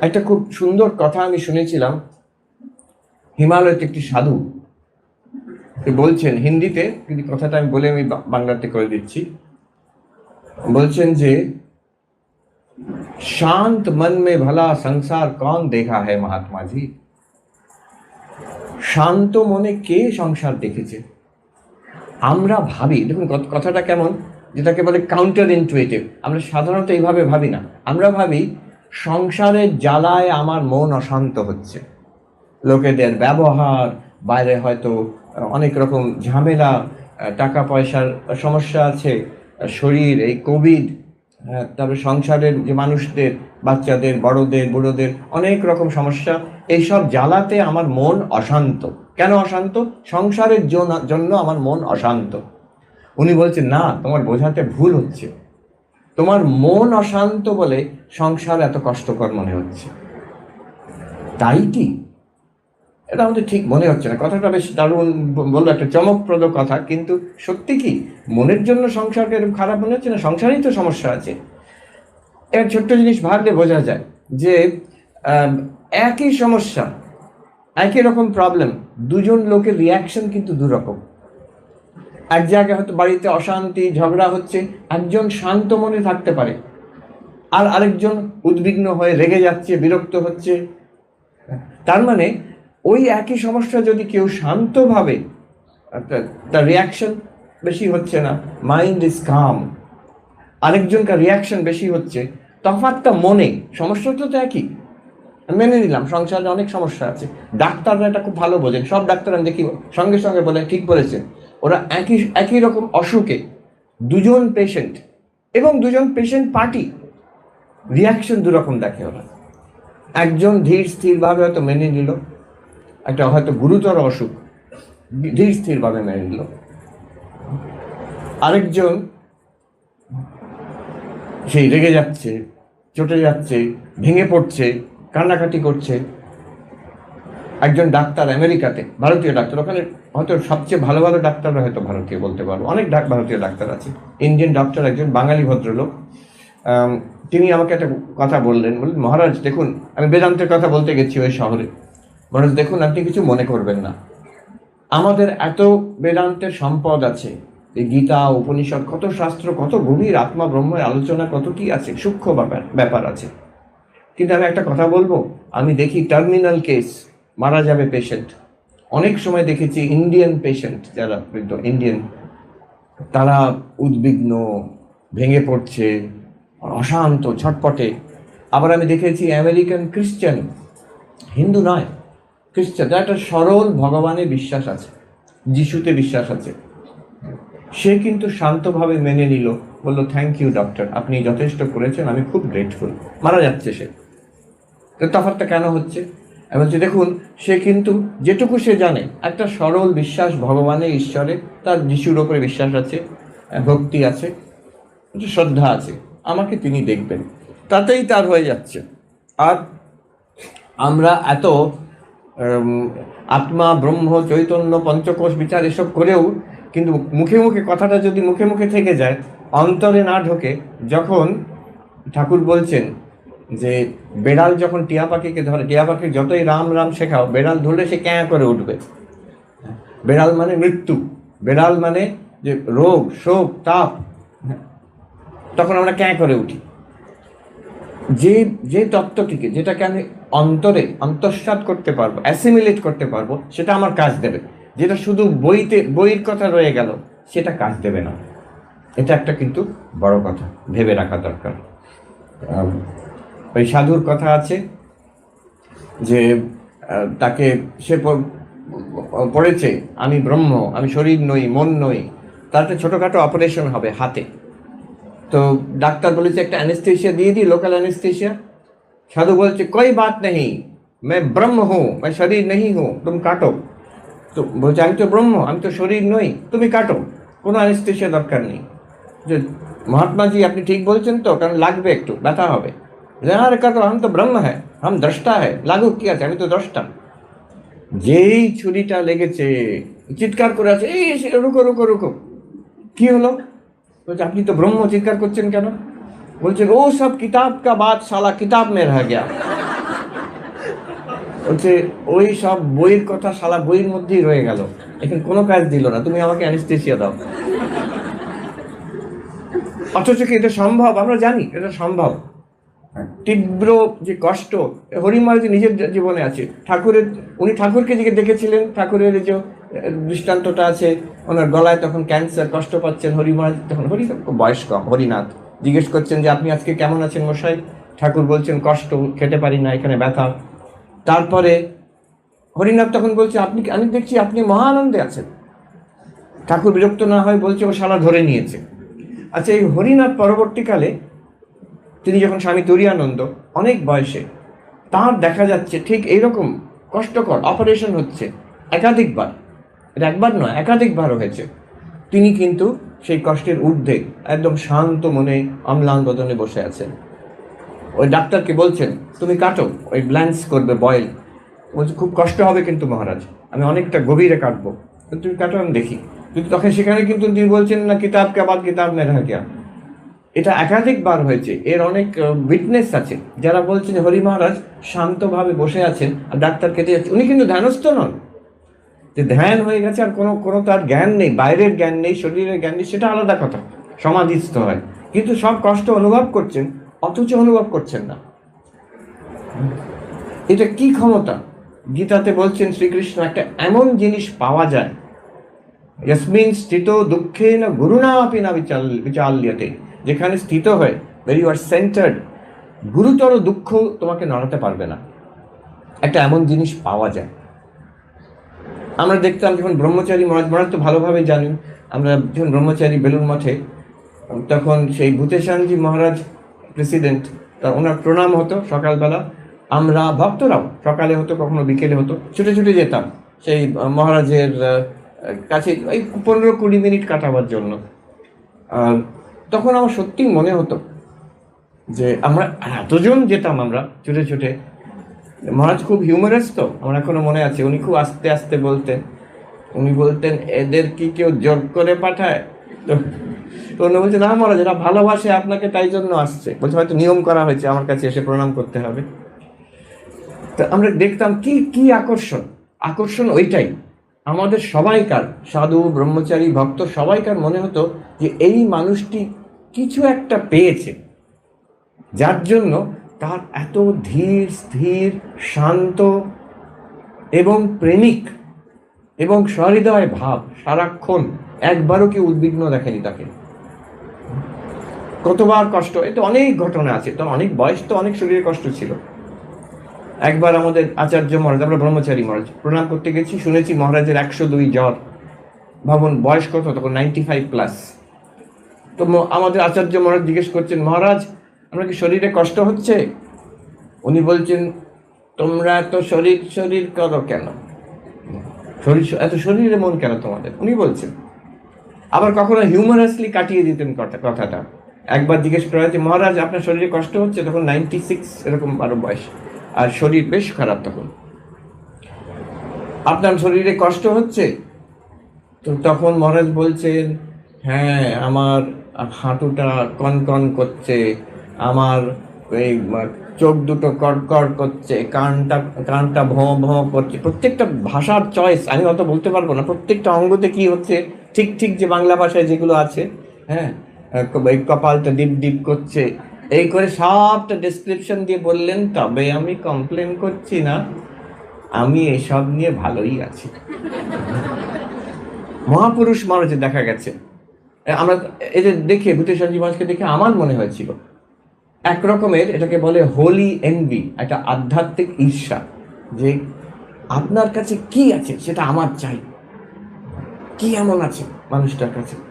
একটা খুব সুন্দর কথা আমি শুনেছিলাম। হিমালয়তে একটি সাধু বলছেন, হিন্দিতে, কিন্তু কথাটা আমি বলে আমি বাংলাতে করে দিচ্ছি। বলছেন যে, শান্ত মন মে ভলা সংসার কন দেখা হ্যায় মহাত্মা জি? শান্ত মনে কে সংসার দেখেছে? আমরা ভাবি, দেখুন কথাটা কেমন, যেটাকে বলে কাউন্টার ইনটুইটিভ আমরা সাধারণত এইভাবে ভাবি না। আমরা ভাবি সংসারের জ্বালায় আমার মন অশান্ত হচ্ছে। লোকেদের ব্যবহার, বাইরে হয়তো অনেক রকম ঝামেলা টাকা পয়সার সমস্যা আছে, শরীর, এই কোভিড তারপরে সংসারের যে মানুষদের, বাচ্চাদের, বড়দের, বুড়োদের অনেক রকম সমস্যা, এইসব জ্বালাতে আমার মন অশান্ত। কেন অশান্ত? সংসারের জন্য আমার মন অশান্ত। উনি বলছেন, না, তোমার বোঝাতে ভুল হচ্ছে। তোমার মন অশান্ত বলে সংসার এত কষ্টকর মনে হচ্ছে। তাই কি? এটা আমাদের ঠিক মনে হচ্ছে না। কথাটা বেশ দারুণ বলল, একটা চমকপ্রদ কথা। কিন্তু সত্যি কি? মনের জন্য সংসারকে খারাপ মনে হচ্ছে না? সংসারেই তো সমস্যা আছে। এর ছোট্ট জিনিস ভাবলে বোঝা যায় যে একই সমস্যা, একই রকম প্রবলেম দুজন লোকের রিয়াকশন কিন্তু দুরকম। এক জায়গায় হয়তো বাড়িতে অশান্তি, ঝগড়া হচ্ছে, একজন শান্ত মনে থাকতে পারে। আর আরেকজন উদ্বিগ্ন হয়ে রেগে যাচ্ছে, বিরক্ত হচ্ছে। তার মানে ওই একই সমস্যা যদি কেউ শান্তভাবে তার রিয়াকশন বেশি হচ্ছে না মাইন্ড ইজ কাম আরেকজনকার রিয়াকশন বেশি হচ্ছে, তফাৎটা মনে। সমস্যাটা তো একই। মেনে নিলাম, সংসারে অনেক সমস্যা আছে। ডাক্তাররা এটা খুব ভালো বোঝেন। সব ডাক্তার আমি দেখি সঙ্গে সঙ্গে বলে ঠিক বলেছেন ওরা একই একই রকম অসুখে দুজন পেশেন্ট এবং দুজন পেশেন্ট পার্টি রিয়াকশন দুরকম দেখে ওরা। একজন ধীর, স্থিরভাবে হয়তো মেনে নিল, একটা হয়তো গুরুতর অসুখ ধীর, স্থিরভাবে মেনে নিল। আরেকজন সেই রেগে যাচ্ছে, চটে যাচ্ছে, ভেঙে পড়ছে, কান্নাকাটি করছে। একজন ডাক্তার আমেরিকাতে, ভারতীয় ডাক্তার, ওখানে হয়তো সবচেয়ে ভালো ভালো ডাক্তাররা হয়তো ভারতীয় বলতে পারব অনেক ভারতীয় ডাক্তার আছে। ইন্ডিয়ান ডক্টর, একজন বাঙালি ভদ্রলোক। তিনি আমাকে একটা কথা বললেন বললেন, মহারাজ, দেখুন, আমি বেদান্তের কথা বলতে গেছি ওই শহরে। মহারাজ, দেখুন, আপনি কিছু মনে করবেন না। আমাদের এত বেদান্তের সম্পদ আছে। এই গীতা, উপনিষদ, কত শাস্ত্র, কত গভীর আত্মা ব্রহ্মের আলোচনা, কত কি আছে, সূক্ষ্ম ব্যাপার ব্যাপার আছে। কিন্তু আমি একটা কথা বলব? আমি দেখি টার্মিনাল কেস মারা যাবে পেশেন্ট অনেক সময় দেখেছি ইন্ডিয়ান পেশেন্ট যারা বৃদ্ধ ইন্ডিয়ান তারা উদ্বিগ্ন, ভেঙে পড়ছে, অশান্ত, ছটপটে। আবার আমি দেখেছি আমেরিকান খ্রিশ্চান হিন্দু নয় খ্রিস্টান তার একটা সরল ভগবানে বিশ্বাস আছে, যিশুতে বিশ্বাস আছে। সে কিন্তু শান্তভাবে মেনে নিল, বলল থ্যাংক ইউ ডক্টর আপনি যথেষ্ট করেছেন, আমি খুব গ্রেটফুল মারা যাচ্ছে সে। তো তফাৎটা কেন হচ্ছে? বলছি, দেখুন, সে কিন্তু যেটুকু সে জানে, একটা সরল বিশ্বাস ভগবানে, ঈশ্বরে, তার যিশুর ওপরে বিশ্বাস আছে, ভক্তি আছে শ্রদ্ধা আছে, আমাকে তিনি দেখবেন। তাতেই তার হয়ে যাচ্ছে। আর আমরা এত আত্মা, ব্রহ্ম, চৈতন্য, পঞ্চকোষ বিচার এসব করেও কিন্তু মুখে মুখে কথাটা যদি মুখে মুখে থেকে যায়, অন্তরে না ঢোকে, যখন ঠাকুর বলছেন যে বেড়াল যখন টিয়া পাখিকে ধরে, টিয়া পাখি যতই রাম রাম শেখাও, বেড়াল ধরলে সে ক্যাঁ করে উঠবে? বেড়াল মানে মৃত্যু। বেড়াল মানে যে রোগ, শোক, তাপ। তখন আমরা ক্যাঁ করে উঠি। যে যে তত্ত্বটিকে, যেটাকে আমি অন্তরে অন্তঃসাৎ করতে পারব, অ্যাসিমিলেট করতে পারব, সেটা আমার কাজ দেবে। যেটা শুধু বইতে, বইয়ের কথা রয়ে গেল, সেটা কাজ দেবে না। এটা একটা কিন্তু বড় কথা, ভেবে রাখা দরকার। ওই সাধুর কথা আছে যে তাকে সে পড়েছে, আমি ব্রহ্ম, আমি শরীর নই, মন নই তাতে ছোটোখাটো অপারেশন হবে হাতে। তো ডাক্তার বলেছে, একটা অ্যানেস্থেশিয়া দিয়ে দিই লোকাল অ্যানেস্থেশিয়া সাধু বলছে, কই বাত নেই মে ব্রহ্ম হুঁ মে শরীর নেই হুঁ তুমি কাটো। তো বলছে, আমি তো ব্রহ্ম, আমি তো শরীর নই, তুমি কাটো। কোনো অ্যানেস্থেশিয়া দরকার নেই। যে মহাত্মাজি, আপনি ঠিক বলছেন তো, কারণ লাগবে একটু, ব্যথা হবে। যে, আরে কাটো আমি তো ব্রহ্ম হ্যাঁ হাম দ্রষ্টা হ্যাঁ লাগুক কি আছে আমি তো দ্রষ্টা যেই ছুরিটা লেগেছে চিৎকার করে আছে এই রুকো রুকো রুকো কি হলো বলছে আপনি তো ব্রহ্ম চিৎকার করছেন কেন বলছে ও সব কিতাব কা বাত সালা কিতাব মে রহ গয়া হচ্ছে ওই সব বইয়ের কথা সারা বইয়ের মধ্যেই রয়ে গেল এখানে কোনো কাজ দিল না তুমি আমাকে অ্যানেস্থেসিয়া দাও অথচ কি এটা সম্ভব আমরা জানি এটা সম্ভব তীব্র যে কষ্ট হরিমহারাজ নিজের জীবনে আছে, ঠাকুরের, উনি ঠাকুরকে যে দেখেছিলেন, ঠাকুরের যে দৃষ্টান্তটা আছে, ওনার গলায় তখন ক্যান্সার কষ্ট পাচ্ছেন হরিমহারাজ তখন, হরি বয়স কম হরিনাথ। জিজ্ঞেস করছেন যে, আপনি আজকে কেমন আছেন মশাই? ঠাকুর বলছেন, কষ্ট, খেতে পারি না, এখানে ব্যথা। তারপরে হরিনাথ তখন বলছে, আপনি আমি দেখছি আপনি মহা আনন্দে আছেন। ঠাকুর বিরক্ত না হয় বলছে, ও শালা ধরে নিয়েছে। আচ্ছা এই হরিনাথ পরবর্তীকালে তিনি যখন স্বামী তুরিয়ানন্দ অনেক বয়সে, তার দেখা যাচ্ছে ঠিক এইরকম কষ্টকর অপারেশন হচ্ছে, একাধিকবার একবার নয় একাধিকবার হয়েছে। তিনি কিন্তু সেই কষ্টের ঊর্ধ্বে একদম শান্ত মনে অম্লান বদনে বসে আছেন। ওই ডাক্তারকে বলছেন, তুমি কাটো, ওই ব্ল্যান্স করবে বয়েল বলছে, খুব কষ্ট হবে কিন্তু মহারাজ, আমি অনেকটা গভীরে কাটবো। তুমি কাটো, আমি দেখি। কিন্তু তখন সেখানে কিন্তু তিনি বলছেন, না, কিতাব কে বাদ, কিতাব নে রহ গয়া। এটা একাধিকবার হয়েছে। এর অনেক উইটনেস আছে, যারা বলছেন হরি মহারাজ শান্তভাবে বসে আছেন আর ডাক্তার কেটে যাচ্ছে। উনি কিন্তু ধ্যানস্থ নন। যে ধ্যান হয়ে গেছে আর কোনো কোনো তার জ্ঞান নেই, বাইরের জ্ঞান নেই, শরীরের জ্ঞান নেই, সেটা আলাদা কথা। সমাধিস্থ হয়। কিন্তু সব কষ্ট অনুভব করছেন, অথচ অনুভব করছেন না। এটা কি ক্ষমতা? গীতাতে বলছেন শ্রীকৃষ্ণ, একটা এমন জিনিস পাওয়া যায়। স্থিত দুঃখে না গুরুনা আপি না বিচাল, বিচাল্যতে। যেখানে স্থিত হয় ভেরি ইউ আর সেন্টার্ড গুরুতর দুঃখ তোমাকে নড়াতে পারবে না। একটা এমন জিনিস পাওয়া যায়। আমরা দেখতাম যখন ব্রহ্মচারী মহারাজ মহারাজ তো ভালোভাবে জানি আমরা যখন ব্রহ্মচারী বেলুর মঠে, তখন সেই ভূতেশানজি মহারাজ প্রেসিডেন্ট তা ওনার প্রণাম হতো সকালবেলা। আমরা ভক্তরাও সকালে হতো, কখনো বিকেলে হতো, ছুটে ছুটে যেতাম সেই মহারাজের কাছে ওই পনেরো কুড়ি মিনিট কাটাবার জন্য। আর তখন আমার সত্যি মনে হতো যে আমরা এতজন যেতাম আমরা ছুটে ছুটে। মহারাজ খুব হিউমারাস তো, আমার এখনও মনে আছে। উনি খুব আস্তে আস্তে বলতেন। উনি বলতেন, এদের কি কেউ জোর করে পাঠায়? তো উনি বলছে না মহারাজ, এরা ভালোবাসে আপনাকে, তাই জন্য আসছে। বলছে, হয়তো নিয়ম করা হয়েছে, আমার কাছে এসে প্রণাম করতে হবে। তো আমরা দেখতাম কি কি আকর্ষণ। আকর্ষণ ওইটাই। আমাদের সবাইকার, সাধু, ব্রহ্মচারী, ভক্ত সবাইকার মনে হতো যে এই মানুষটি কিছু একটা পেয়েছে, যার জন্য তার এত ধীর, স্থির, শান্ত এবং প্রেমিক এবং সহৃদয় ভাব সারাক্ষণ একবারও কি উদ্বিগ্ন দেখেনি তাকে। কতবার কষ্ট এটা অনেক ঘটনা আছে, তো অনেক বয়স তো অনেক শরীরে কষ্ট ছিল। একবার আমাদের আচার্য মহারাজ, আমরা ব্রহ্মচারী মহারাজ, প্রণাম করতে গেছি, শুনেছি মহারাজের একশো দুই জ্বর। ভাবুন বয়স কত, তখন নাইনটি ফাইভ প্লাস তো আমাদের আচার্য মহারাজ জিজ্ঞেস করছেন, মহারাজ আমরা কি শরীরে কষ্ট হচ্ছে? উনি বলছেন, তোমরা এত শরীর শরীর করো কেন? শরীর, এত শরীরে মন কেন তোমাদের? উনি বলছেন, আবার কখনো হিউমারাসলি কাটিয়ে দিতেন কথা- কথাটা। একবার জিজ্ঞেস করা হয়েছে, মহারাজ, আপনার শরীরে কষ্ট হচ্ছে? তখন নাইনটি সিক্স এরকম বারো বয়স। আর শরীর বেশ খারাপ তখন। আপনার শরীরে কষ্ট হচ্ছে? তো তখন মহারাজ বলছেন হ্যাঁ আমার হাঁটুটা কনকন করছে, আমার এই চোখ দুটো কড়কড় করছে, কানটা কানটা ভোঁ ভোঁ করছে। প্রত্যেকটা ভাষার চয়েস আমি অত বলতে পারব না, প্রত্যেকটা অঙ্গতে কি হচ্ছে, ঠিক ঠিক যে বাংলা ভাষায় যেগুলো আছে হ্যাঁ? এই কপালটা ডিপ ডিপ করছে। এই করে সবটা ডিসক্রিপশন দিয়ে বললেন, তবে আমি কমপ্লেন করছি না, আমি এসব নিয়ে ভালোই আছি। মহাপুরুষ মানুষে দেখা গেছে। আমরা এদের দেখে ভূতেশ্বর মানুষকে দেখে আমার মনে হয়েছিল। এক রকমের এটাকে বলে হোলি এনভি একটা আধ্যাত্মিক ঈর্ষা যে আপনার কাছে কি আছে সেটা আমার চাই। কি এমন আছে মানুষটার কাছে?